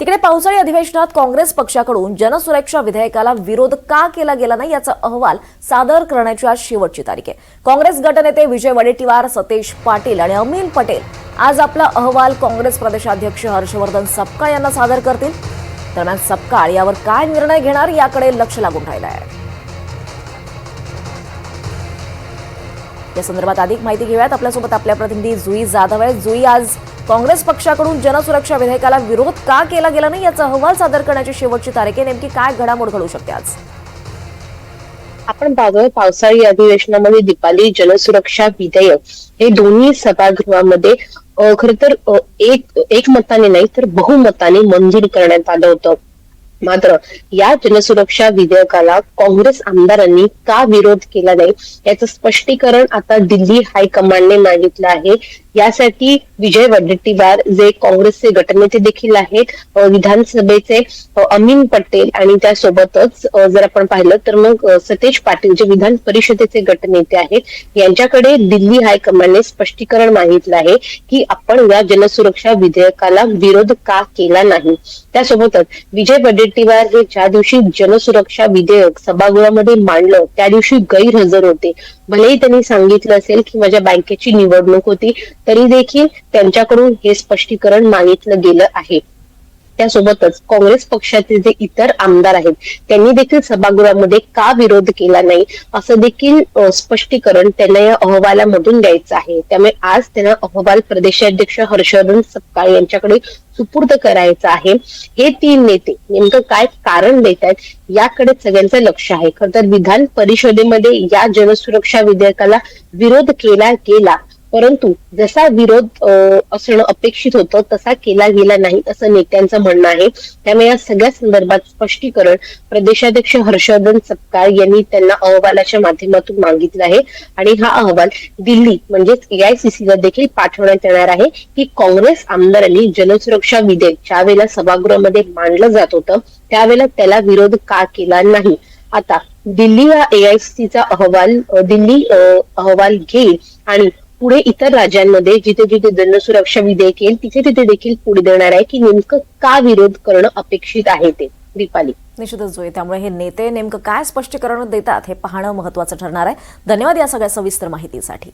तिकडे पावसाळी अधिवेशनात काँग्रेस पक्षाकडून जनसुरक्षा विधेयकाला विरोध का केला गेला नाही याचा अहवाल सादर करण्याची आज शेवटची तारीख आहे. काँग्रेस गटनेते विजय वडेट्टीवार सतेज पाटील आणि अमिल पटेल आज आपला अहवाल काँग्रेस प्रदेशाध्यक्ष हर्षवर्धन सपकाळ यांना सादर करतील. दरम्यान सपकाळ यावर काय निर्णय घेणार याकडे लक्ष लागून राहिलं आहे या संदर्भात अधिक माहिती घेऊयात. आपल्यासोबत आपल्या प्रतिनिधी जुई जाधव आहेत. जुई आज काँग्रेस पक्षाकडून जनसुरक्षा विधेयकाला विरोध का केला गेला नाही याचा अहवाल सादर करण्याची शेवटची तारीख आहे. नेमकी काय घडामोड घडू शकते आज? आपण पाहतोय पावसाळी अधिवेशनामध्ये दीपाली जनसुरक्षा विधेयक हे दोन्ही सभागृहामध्ये खर तर एक एक मताने नाही तर बहुमताने मंजूर करण्यात आलं होतं. मात्र या जनसुरक्षा विधेयकाला काँग्रेस आमदारांनी का विरोध केला नाही याचं स्पष्टीकरण आता दिल्ली हायकमांडने मागितलं आहे. यासाठी विजय वडेट्टीवार जे काँग्रेसचे गटनेते देखील आहेत विधानसभेचे अमीन पटेल आणि त्यासोबतच जर आपण पाहिलं तर मग सतेज पाटील जे विधान परिषदेचे गटनेते आहेत यांच्याकडे दिल्ली हायकमांडने स्पष्टीकरण मागितलं आहे की आपण या जनसुरक्षा विधेयकाला विरोध का केला नाही. त्यासोबतच विजय वडेट्टीवार हे ज्या दिवशी जनसुरक्षा विधेयक सभागृहामध्ये मांडलं त्या दिवशी गैरहजर होते. भलेही त्यांनी सांगितलं असेल की माझ्या बँकेची निवडणूक होती तरी देखील त्यांच्याकडून हे स्पष्टीकरण मागितलं गेलं आहे. त्यासोबतच काँग्रेस पक्षाचे जे इतर आमदार आहेत त्यांनी देखील सभागृहामध्ये का विरोध केला नाही असं देखील स्पष्टीकरण त्यांना या अहवालामधून द्यायचं आहे. त्यामुळे आज त्यांना अहवाल प्रदेशाध्यक्ष हर्षवर्धन सपकाळ यांच्याकडे सुपूर्द करायचा आहे. हे तीन नेते नेमकं काय कारण देत आहेत याकडे सगळ्यांचं लक्ष आहे. खर तर विधान परिषदेमध्ये या जनसुरक्षा विधेयकाला विरोध केला गेला. परंतु जसा विरोध असणं अपेक्षित होतं तसा केला गेला नाही असं नेत्यांचं म्हणणं आहे. त्यामुळे या सगळ्या संदर्भात स्पष्टीकरण प्रदेशाध्यक्ष हर्षवर्धन सपकाळ यांनी त्यांना अहवालाच्या माध्यमातून मागितलं आहे. आणि हा अहवाल दिल्ली म्हणजेच एआयसीसीला देखील पाठवण्यात येणार आहे की काँग्रेस आमदारांनी जनसुरक्षा विधेयक ज्या वेळेला सभागृहामध्ये मांडलं जात होतं त्यावेळेला त्याला विरोध का केला नाही? आता दिल्ली या एआयसीचा अहवाल दिल्ली अहवाल घेईल आणि पुढे इतर राज्यांमध्ये जिथे जिथे जनसुरक्षा विधेयक येईल तिथे तिथे देखील पुढे देणार आहे की नेमकं का विरोध करणं अपेक्षित आहे ते. दीपाली. निश्चितच जोई त्यामुळे हे नेते नेमकं काय स्पष्टीकरण देतात हे पाहणं महत्वाचं ठरणार आहे. धन्यवाद या सगळ्या सविस्तर माहितीसाठी.